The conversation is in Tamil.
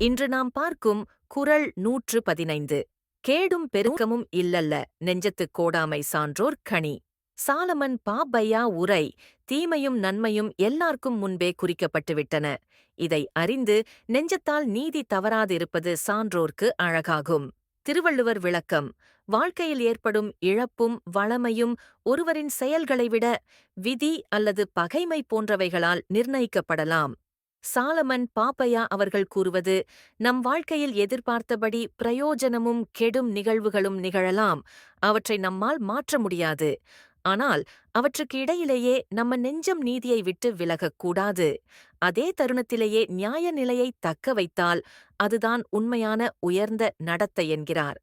இன்று நாம் பார்க்கும் குறள் நூற்று பதினைந்து. கேடும் பெருக்கமும் இல்லல்ல நெஞ்சத்துக் கோடாமை சான்றோர் கணி சாலமன் பாப்பையா உரை தீமையும் நன்மையும் எல்லார்க்கும் முன்பே குறிக்கப்பட்டுவிட்டன இதை அறிந்து நெஞ்சத்தால் நீதி தவறாதிருப்பது சான்றோர்க்கு அழகாகும். திருவள்ளுவர் விளக்கம் வாழ்க்கையில் ஏற்படும் இழப்பும் வளமையும் ஒருவரின் செயல்களை விட விதி அல்லது பகைமை போன்றவைகளால் நிர்ணயிக்கப்படலாம். சாலமன் பாப்பையா அவர்கள் கூறுவது நம் வாழ்க்கையில் எதிர்பார்த்தபடி பிரயோஜனமும் கெடும் நிகழ்வுகளும் நிகழலாம். அவற்றை நம்மால் மாற்ற முடியாது. ஆனால் அவற்றுக்கு இடையிலேயே நம்ம நெஞ்சம் நீதியை விட்டு விலகக்கூடாது அதே தருணத்திலேயே நியாய நிலையை தக்க வைத்தால் அதுதான் உண்மையான உயர்ந்த நடத்தை என்கிறார்.